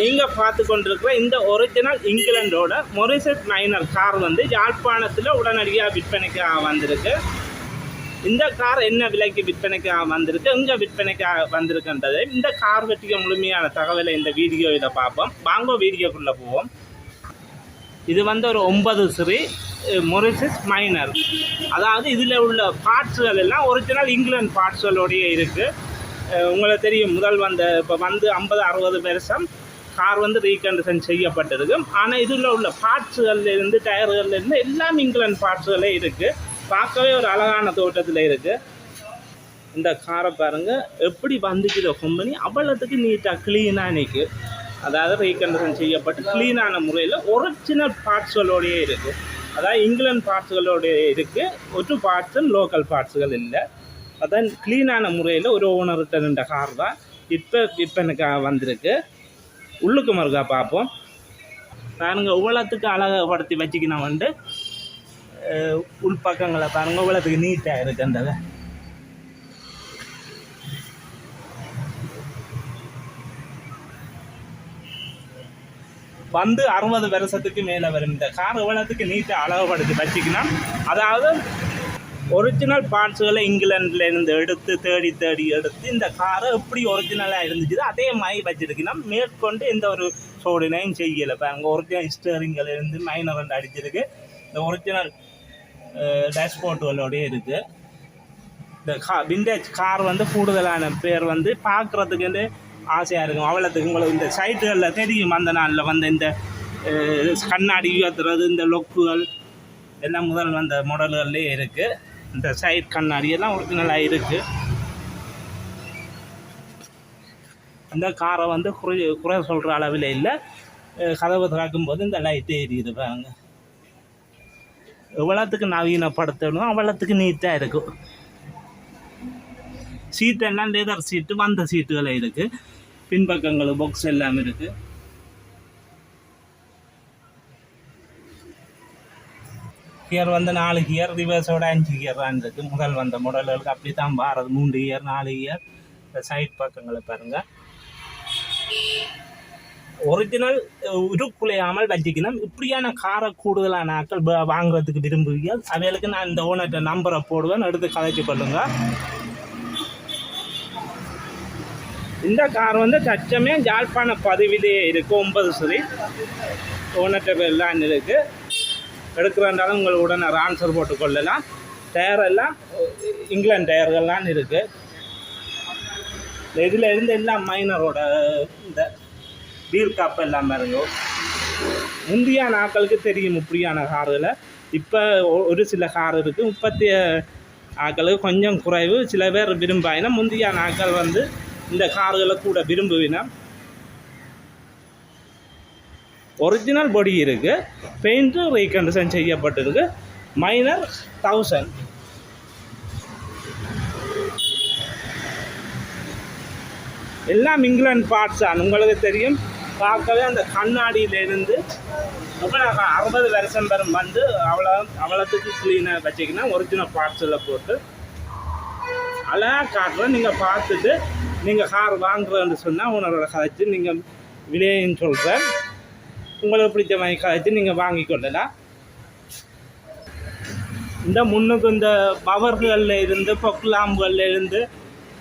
நீங்க பார்த்து கொண்டிருக்கிற இந்த ஒரிஜினல் இங்கிலாண்டோட மொரிசஸ் மைனர் கார் வந்து யாழ்ப்பாணத்தில் உடனடியாக விற்பனைக்கு வந்திருக்கு. இந்த கார் என்ன விலைக்கு விற்பனைக்கு வந்திருக்கு? எங்க விற்பனைக்கு வந்திருக்குன்றது இந்த கார் பற்றிய முழுமையான தகவலை இந்த வீடியோவில் பார்ப்போம். வாங்க வீடியோக்குள்ளே போவோம். இது வந்து ஒரு ஒன்பது ஸ்ரீ மொரிசஸ் மைனர். அதாவது இதில் உள்ள பார்ட்ஸ்கள் எல்லாம் ஒரிஜினல் இங்கிலாந்து பார்ட்ஸ்களோடைய இருக்குது உங்களுக்கு தெரியும். முதல் வந்த இப்போ வந்து ஐம்பது அறுபது வருஷம் கார் வந்து ரீகண்டிஷன் செய்யப்பட்டிருக்கு. ஆனால் இதில் உள்ள பார்ட்ஸுகள்லேருந்து டயர்கள்லேருந்து எல்லாம் இங்கிலாந்து பார்ட்ஸுகளே இருக்குது பார்க்கவே ஒரு அழகான தோட்டத்தில் இருக்குது இந்த காரை பாருங்கள் எப்படி வந்துக்கிற கம்பெனி அவ்வளோத்துக்கு நீட்டாக க்ளீனாக நிற்கு அதாவது ரீகண்டிஷன் செய்யப்பட்டு க்ளீனான முறையில் ஒரிஜினல் பார்ட்ஸ்களோடையே இருக்குது அதாவது இங்கிலாந்து பார்ட்ஸ்களோடையே இருக்குது ஒரு பார்ட்ஸும் லோக்கல் பார்ட்ஸுகள் இல்லை. அதான் க்ளீனான முறையில் ஒரு ஓனர்கிட்ட நின்ற கார் தான். இப்போ விற்பனைக்காக வந்திருக்கு. உள்ளுக்கு மறுக்கா பார்ப்போம். பாருங்க உவ்வளத்துக்கு அழகப்படுத்தி வச்சுக்கணும் வந்து உள்பக்கங்களை பாருங்கள் உவளத்துக்கு நீட்டாக இருக்கு அந்த வந்து அறுபது வருஷத்துக்கு மேலே வரும் இந்த கார் எவ்வளோத்துக்கு நீட்டாக அழகுபடுத்தி வச்சுக்கணும் அதாவது ஒரிஜினல் பார்ட்ஸுகளை இங்கிலாந்துலேருந்து எடுத்து தேடி தேடி எடுத்து இந்த காரை எப்படி ஒரிஜினலாக இருந்துச்சு அதே மாதிரி வச்சுருக்குன்னா மேற்கொண்டு எந்த ஒரு சோடினையும் செய்யலை. இப்போ அங்கே ஒரிஜினல் ஸ்டேரிங்கில் இருந்து மைனர் ரெண்டு அடிச்சிருக்கு. இந்த ஒரிஜினல் டேஷ்போர்ட்டுகளோடய இருக்குது இந்த கா விண்டேஜ் கார் வந்து கூடுதலான பேர் வந்து பார்க்குறதுக்கு வந்து ஆசையாக இருக்கும். அவ்வளோத்துக்கு உங்களுக்கு இந்த சைட்டுகளில் தெரியும். அந்த நாளில் வந்து இந்த கண்ணாடி உயர்த்துறது இந்த லொக்குகள் எல்லாம் முதல் வந்த மாடல்கள்லேயே இருக்குது இந்த சைட் கண்ணாடி எல்லாம் ஒரிஜினலாக இருக்குது இந்த காரை வந்து குறை குறை சொல்கிற அளவில் இல்லை. கதவை திறக்கும்போது இந்த லைட்டு எரியுது பாருங்க. எவ்வளோத்துக்கு நவீனப்படுத்தணும் அவ்வளோத்துக்கு நீட்டாக இருக்கும். சீட்டெல்லாம் லெதர் சீட்டு வந்த சீட்டுகள் இருக்குது பின்பக்கங்கள் பாக்ஸ் எல்லாம் இருக்குது கியர் வந்து நாலு கியர் ரிவர்ஸோட அஞ்சு கியர் தான் இருக்குது முதல் வந்த மாடல்களுக்கு அப்படி தான் பாரது மூன்று கியர் நாலு கியர் இந்த சைட் பக்கங்களை பாருங்கள் ஒரிஜினல் உருக்குலையாமல் வச்சுக்கணும். இப்படியான காரை கூடுதலான ஆட்கள் வாங்குறதுக்கு விரும்புவீங்க அவைகளுக்கு நான் இந்த ஓனர்கிட்ட நம்பரை போடுவேன். எடுத்து கதைச்சு கொள்ளுங்க. இந்த கார் வந்து தச்சமே ஜாழ்ப்பாண பதிவிலேயே இருக்குது ஒன்பது சரி ஓனர்கிட்ட எல்லாம் இருக்குது எடுக்கிறதாலும் உங்களுக்கு உடனே ஆன்சர் போட்டு கொள்ளலாம் டயர் எல்லாம் இங்கிலாந்து டயர்கள்லாம் இருக்குது இதில் இருந்து எல்லாம் மைனரோட இந்த வீல் காப் எல்லாம் பாருங்க. முந்தைய நாட்களுக்கு தெரியும் இப்படியான காரில் இப்போ ஒரு சில கார் இருக்குது முப்பத்தி ஆக்களுக்கு கொஞ்சம் குறைவு. சில பேர் விரும்பாயினா முந்தைய நாட்கள் வந்து இந்த கார்களை கூட விரும்புவினா ஒரிஜினல் பொடி இருக்குது பெயிண்ட்டு ரீகண்டிஷன் செய்யப்பட்டிருக்கு. மைனர் தௌசண்ட் எல்லாம் இங்கிலாந்து பார்ட்ஸ் தான். உங்களுக்கு தெரியும். பார்க்கவே அந்த கண்ணாடியிலேருந்து அவ்வளோ அறுபது வருஷம் வரும் வந்து அவ்வளோ அவ்வளோத்துக்கு க்ளீனாக வச்சிங்கன்னா ஒரிஜினல் பார்ட்ஸில் போட்டு அழகாக காட்டுறேன் நீங்கள் பார்த்துட்டு நீங்கள் கார் வாங்குறேன்னு சொன்னால் உன்னோட கதைச்சு நீங்கள் விலையும் சொல்கிறேன் உங்களுக்கு பிடிச்ச மாதிரி கதைச்சு நீங்கள் வாங்கி கொள்ளலாம் இந்த முன்னுக்கு இந்த பவர்களில் இருந்து பொக்லாம்புகள்ல இருந்து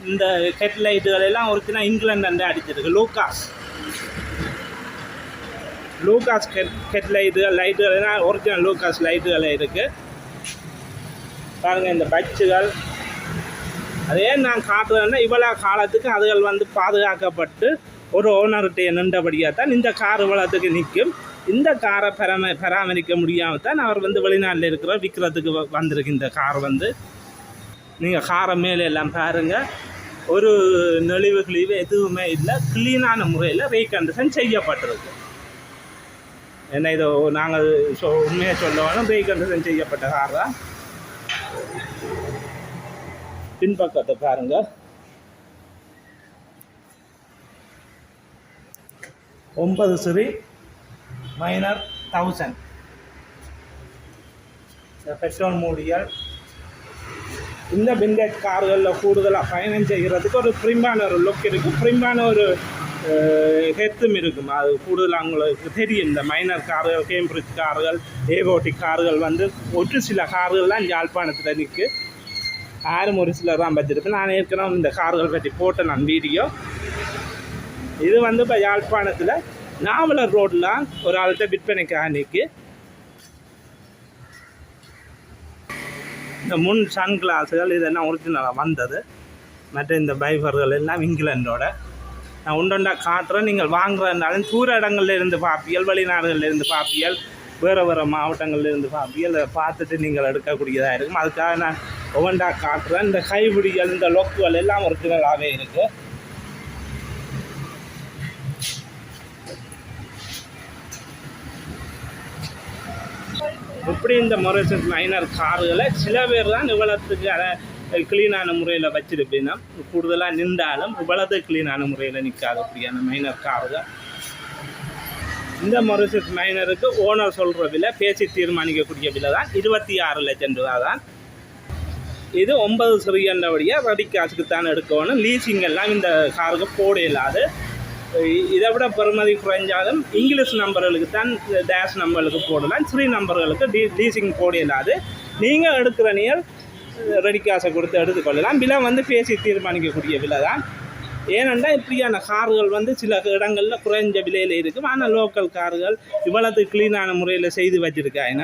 இந்த ஹெட்லைட்டுகள் எல்லாம் ஒரிஜினல் இங்கிலாந்து அடிச்சிருக்கு. லூகாஸ். லூகாஸ் ஹெட் ஹெட்லைட்டுகள் லைட்டுகள் எல்லாம் ஒரிஜினல் லூகாஸ் லைட்டுகள் இருக்குது பாருங்கள் இந்த பட்சுகள். அதே நான் காட்டுறேன்னா இவ்வளோ காலத்துக்கு அதுகள் வந்து பாதுகாக்கப்பட்டு ஒரு ஓனர்கிட்ட நின்றபடியாக தான் இந்த கார் வளத்துக்கு நிற்கும். இந்த காரை பராம பராமரிக்க முடியாமல் தான் அவர் வந்து வெளிநாட்டில் இருக்கிற விற்கிறதுக்கு வந்திருக்கு இந்த கார் வந்து. நீங்கள் காரை மேலே எல்லாம் பாருங்கள் ஒரு நெளிவு கிழிவு எதுவுமே இல்லை. க்ளீனான முறையில் ரீகண்டிஷன் செய்யப்பட்டிருக்கு. என்ன இதோ நாங்கள் சொ உண்மையாக சொல்ல ரீகண்டிஷன் செய்யப்பட்ட கார் தான். பின்பக்கத்தை பாருங்கள் ஒன்பது சிறி மைனர் தௌசண்ட் பெட்ரோல் மூடிகள் இந்த விண்டேஜ் கார்களில் கூடுதலாக பயணம் செய்கிறதுக்கு ஒரு பிரிம்பான ஒரு லுக் இருக்கும் பிரிம்பான ஒரு ஹெத்தும் இருக்கும். அது கூடுதலாக அவங்களுக்கு தெரியும். இந்த மைனர் கார்கள் கேம்பிரிட்ஜ் கார்கள் ஏகோட்டிக் கார்கள் வந்து ஒரு சில கார்கள்லாம் யாழ்ப்பாணத்தில் நிற்கு யாரும் ஒரு சிலர் தான் வச்சிருப்பேன். நான் ஏற்கனவே இந்த கார்கள் பற்றி போட்டேன் நான் வீடியோ இது வந்து இப்போ யாழ்ப்பாணத்தில் நாவலர் ரோட்டில் ஒரு ஆள்கிட்ட விற்பனைக்காக நிற்கு இந்த முன் சன் கிளாஸுகள் இதெல்லாம் ஒரிஜினலாக வந்தது. மற்ற இந்த பைபர்கள் எல்லாம் இங்கிலாண்டோட நான் உண்டொண்டா காட்டுறேன். நீங்கள் வாங்குறதுனாலும் தூர இடங்கள்ல இருந்து பார்ப்பியல் வெளிநாடுகளில் இருந்து பார்ப்பியல் வேறு வேறு மாவட்டங்கள்ல இருந்து பார்ப்பியல் அதை பார்த்துட்டு நீங்கள் எடுக்கக்கூடியதாக இருக்கும். அதுக்காக நான் ஒவ்வொன்றா காட்டுறேன். இந்த கைபிடிகள் இந்த லொக்குகள் எல்லாம் ஒரிஜினலாகவே இருக்குது இப்படி இந்த மொரிசஸ் மைனர் கார்களை சில பேர் தான் இவ்வளோத்துக்கு அதை க்ளீனான முறையில் வச்சிருப்பீங்கன்னா கூடுதலாக நின்றாலும் இவ்வளவு க்ளீனான முறையில் நிற்காதக்கூடியான மைனர் கார்கள் இந்த மொரிசஸ் மைனருக்கு ஓனர் சொல்கிற விலை பேசி தீர்மானிக்கக்கூடிய விலை தான் இருபத்தி ஆறு லட்சம் ரூபா தான் இது ஒன்பது சிறியண்டபடியாக ரெடி காசுக்கு தான் எடுக்கணும். லீசிங் எல்லாம் இந்த காருக்கு போட இல்லாது. இதை விட பெறுமதி குறைஞ்சாலும் இங்கிலீஷ் நம்பர்களுக்கு தான் டேஷ் நம்பர்களுக்கு போடலாம் ஸ்ரீ நம்பர்களுக்கு டி டீசிங் போட இல்லாது நீங்கள் எடுக்கிற நீர் ரெடி காசை கொடுத்து எடுத்துக்கொள்ளலாம். விலை வந்து பேசி தீர்மானிக்கக்கூடிய விலை தான். ஏனென்றால் இப்படியான கார்கள் வந்து சில இடங்களில் குறைஞ்ச விலையில் இருக்கும். ஆனால் லோக்கல் கார்கள் இவ்வளவு க்ளீனான முறையில் செய்து வச்சுருக்காங்க.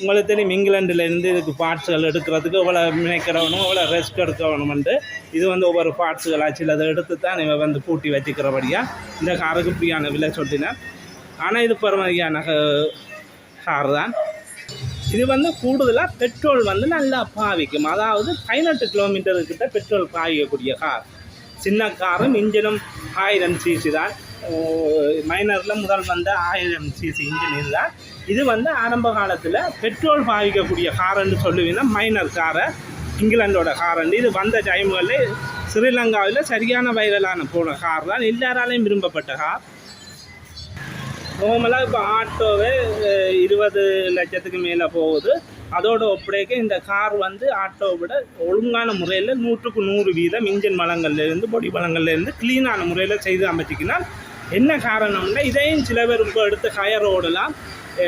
உங்களுக்கு தெரியும் இங்கிலாந்துலேருந்து இதுக்கு பார்ட்ஸுகள் எடுக்கிறதுக்கு இவ்வளோ நினைக்கிறவனும் இவ்வளோ ரெஸ்க் எடுக்கணுமெண்டு இது வந்து ஒவ்வொரு பார்ட்ஸுகளாக சிலதை எடுத்து தான் இவன் வந்து பூட்டி வச்சுக்கிறபடியாக இந்த காருக்கு பிரியான விலை சொல்லினேன். ஆனால் இது பெருமதியான கார் தான். இது வந்து கூடுதலாக பெட்ரோல் வந்து நல்லா பாவிக்கும். அதாவது பதினெட்டு கிலோமீட்டருக்கிட்ட பெட்ரோல் பாவிக்கக்கூடிய கார் சின்ன காரும் இன்ஜினும் ஆயிரம் சிசி தான். மைனரில் முதல் வந்த ஆயிரம் சிசி இன்ஜின் இதுதான் இது வந்து ஆரம்ப காலத்தில் பெட்ரோல் பாவிக்கக்கூடிய காரன்னு சொல்லுவீங்கன்னா மைனர் காரை இங்கிலாண்டோட காரண்டு இது வந்த டைம்களில் ஸ்ரீலங்காவில் சரியான வைரலான போன கார் தான். எல்லாராலையும் விரும்பப்பட்ட கார் நார்மலாக இப்போ ஆட்டோவே இருபது லட்சத்துக்கு மேலே போகுது. அதோட ஒப்படைக்க இந்த கார் வந்து ஆட்டோவை விட ஒழுங்கான முறையில் நூற்றுக்கு நூறு வீதம் இன்ஜின் வளங்கள்லேருந்து பொடி வளங்கள்லேருந்து க்ளீனான முறையில் செய்து அமைச்சிக்கினால் என்ன காரணம்னா இதையும் சில பேர் இப்போ எடுத்து ஹயர் ஓடலாம்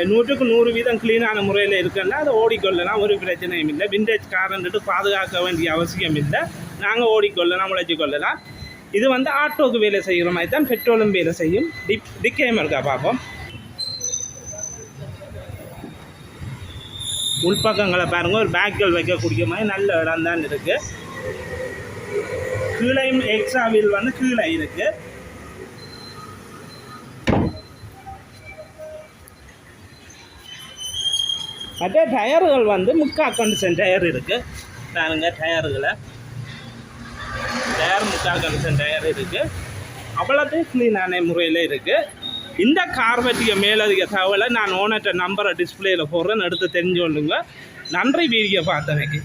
நூற்றுக்கு நூறு வீதம் க்ளீனான முறையில் இருக்குன்னா அதை ஓடிக்கொள்ளலாம் ஒரு பிரச்சனையும் இல்லை விண்டேஜ் காரன்ட்டு பாதுகாக்க வேண்டிய அவசியம் இல்லை நாங்கள் ஓடிக்கொள்ளலாம் உழைச்சி கொள்ளலாம் இது வந்து ஆட்டோக்கு வேலை செய்கிற மாதிரி தான் பெட்ரோலும் வேலை செய்யும் டிப் டிக்கேம் இருக்கா பார்ப்போம் உள்பக்கங்களை பாருங்கள் ஒரு பேக்குகள் வைக்கக்கூடிய மாதிரி நல்ல இடம் தான் இருக்குது கீழையும் எக்ஸாவில் வந்து கீழே இருக்குது மற்ற டயர்கள் வந்து முக்கா கண்டிஷன் டயர் இருக்குது பாருங்க டயர்களை. டயர் முக்கா கண்டிஷன் டயர் இருக்குது அவ்வளோத்தையும் க்ளீனான முறையில் இருக்குது இந்த கார் பற்றிய மேலதிக தகவலை நான் ஓனர்கிட்ட நம்பரை டிஸ்பிளேயில் போடுறேன்னு எடுத்து தெரிஞ்சு கொள்ளுங்க. நன்றி வீடியோ பார்த்தமைக்கு.